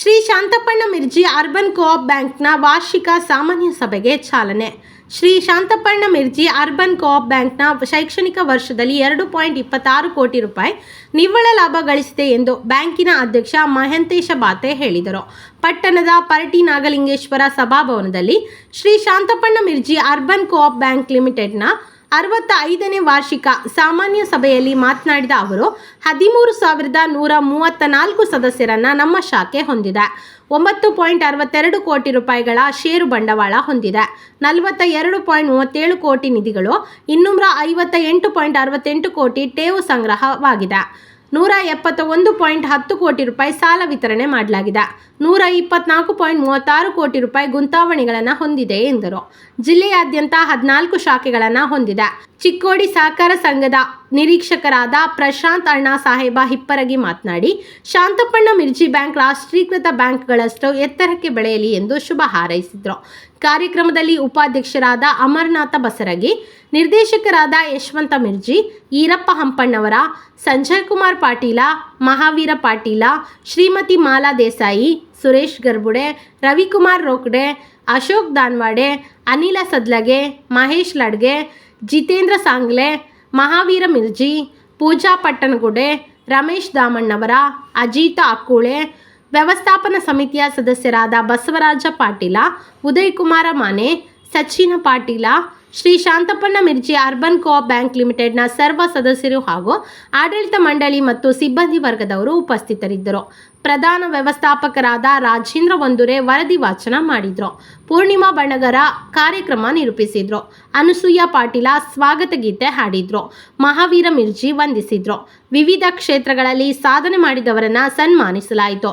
Shri Shantappanna Mirji urban co-op ಬ್ಯಾಂಕ್ನ ವಾರ್ಷಿಕ ಸಾಮಾನ್ಯ ಸಭೆಗೆ ಚಾಲನೆ. ಶ್ರೀ ಶಾಂತಪ್ಪಣ್ಣ ಮಿರ್ಜಿ ಅರ್ಬನ್ ಕೋಆಪ್ ಬ್ಯಾಂಕ್ನ ಶೈಕ್ಷಣಿಕ ವರ್ಷದಲ್ಲಿ ಎರಡು ಪಾಯಿಂಟ್ ಇಪ್ಪತ್ತಾರು ಕೋಟಿ ರೂಪಾಯಿ ನಿವ್ವಳ ಲಾಭ ಗಳಿಸಿದೆ ಎಂದು ಬ್ಯಾಂಕಿನ ಅಧ್ಯಕ್ಷ ಮಹಂತೇಶ ಬಾತೆ ಹೇಳಿದರು. ಪಟ್ಟಣದ ಪರಟಿ Nagalingeshwara ಸಭಾಭವನದಲ್ಲಿ Shri Shantappanna Mirji urban co-op bank ಲಿಮಿಟೆಡ್ನ ಅರವತ್ತ ಐದನೇ ವಾರ್ಷಿಕ ಸಾಮಾನ್ಯ ಸಭೆಯಲ್ಲಿ ಮಾತನಾಡಿದ ಅವರು, ಹದಿಮೂರು ಸಾವಿರದ ನೂರ ಮೂವತ್ತ ನಾಲ್ಕು ಸದಸ್ಯರನ್ನ ನಮ್ಮ ಶಾಖೆ ಹೊಂದಿದೆ. ಒಂಬತ್ತು ಪಾಯಿಂಟ್ ಅರವತ್ತೆರಡು ಕೋಟಿ ರೂಪಾಯಿಗಳ ಷೇರು ಬಂಡವಾಳ ಹೊಂದಿದೆ. ನಲವತ್ತ ಎರಡು ಪಾಯಿಂಟ್ ಮೂವತ್ತೇಳು ಕೋಟಿ ನಿಧಿಗಳು ಇನ್ನೂರ ಐವತ್ತ ಎಂಟು ಪಾಯಿಂಟ್ ಅರವತ್ತೆಂಟು ಕೋಟಿ ಟೇವು ಸಂಗ್ರಹವಾಗಿದೆ. ನೂರ ಎಪ್ಪತ್ತ ಒಂದು ಪಾಯಿಂಟ್ ಹತ್ತು ಕೋಟಿ ರೂಪಾಯಿ ಸಾಲ ವಿತರಣೆ ಮಾಡಲಾಗಿದೆ. ನೂರ ಇಪ್ಪತ್ನಾಲ್ಕು ಪಾಯಿಂಟ್ ಮೂವತ್ತಾರು ಕೋಟಿ ರೂಪಾಯಿ ಗುಂತಾವಣಿಗಳನ್ನು ಹೊಂದಿದೆ ಎಂದರು. ಜಿಲ್ಲೆಯಾದ್ಯಂತ ಹದಿನಾಲ್ಕು ಶಾಖೆಗಳನ್ನು ಹೊಂದಿದೆ. ಚಿಕ್ಕೋಡಿ ಸಹಕಾರ ಸಂಘದ ನಿರೀಕ್ಷಕರಾದ ಪ್ರಶಾಂತ್ ಅಣ್ಣಾ ಸಾಹೇಬ ಹಿಪ್ಪರಗಿ ಮಾತನಾಡಿ, ಶಾಂತಪ್ಪಣ್ಣ ಮಿರ್ಜಿ ಬ್ಯಾಂಕ್ ರಾಷ್ಟ್ರೀಕೃತ ಬ್ಯಾಂಕ್ಗಳಷ್ಟು ಎತ್ತರಕ್ಕೆ ಬೆಳೆಯಲಿ ಎಂದು ಶುಭ ಹಾರೈಸಿದರು. ಕಾರ್ಯಕ್ರಮದಲ್ಲಿ ಉಪಾಧ್ಯಕ್ಷರಾದ ಅಮರನಾಥ ಬಸರಗಿ, ನಿರ್ದೇಶಕರಾದ ಯಶವಂತ ಮಿರ್ಜಿ, ಈರಪ್ಪ ಹಂಪಣ್ಣವರ, ಸಂಜಯ್ ಕುಮಾರ್ ಪಾಟೀಲ, ಮಹಾವೀರ ಪಾಟೀಲ, ಶ್ರೀಮತಿ ಮಾಲಾ ದೇಸಾಯಿ, ಸುರೇಶ್ ಗರ್ಬುಡೆ ರವಿಕುಮಾರ್ ರೋಕ್ಡೆ ಅಶೋಕ್ ದಾನ್ವಾಡೆ, ಅನಿಲ ಸದ್ಲಗೆ, ಮಹೇಶ್ ಲಡ್ಗೆ, ಜಿತೇಂದ್ರ ಸಾಂಗ್ಲೆ, ಮಹಾವೀರ ಮಿರ್ಜಿ, ಪೂಜಾ ಪಟ್ಟಣಗುಡೆ, ರಮೇಶ್ ದಾಮಣ್ಣವರ, ಅಜಿತ ಅಕ್ಕುಳೆ, ವ್ಯವಸ್ಥಾಪನಾ ಸಮಿತಿಯ ಸದಸ್ಯರಾದ Basavaraja Patil, Udayakumar Mane Sachin Patil, Shri Shantappanna Mirji urban co-op bank ಲಿಮಿಟೆಡ್ನ ಸರ್ವ ಸದಸ್ಯರು ಹಾಗೂ ಆಡಳಿತ ಮಂಡಳಿ ಮತ್ತು ಸಿಬ್ಬಂದಿ ವರ್ಗದವರು ಉಪಸ್ಥಿತರಿದ್ದರು. ಪ್ರಧಾನ ವ್ಯವಸ್ಥಾಪಕರಾದ ರಾಜೇಂದ್ರ ಒಂದುರೆ ವರದಿ ವಾಚನ ಮಾಡಿದ್ರು. ಪೂರ್ಣಿಮಾ ಬಣ್ಣಗರ ಕಾರ್ಯಕ್ರಮ ನಿರೂಪಿಸಿದ್ರು. ಅನಸೂಯ ಪಾಟೀಲ ಸ್ವಾಗತ ಗೀತೆ ಹಾಡಿದ್ರು. ಮಹಾವೀರ ಮಿರ್ಜಿ ವಂದಿಸಿದ್ರು. ವಿವಿಧ ಕ್ಷೇತ್ರಗಳಲ್ಲಿ ಸಾಧನೆ ಮಾಡಿದವರನ್ನ ಸನ್ಮಾನಿಸಲಾಯಿತು.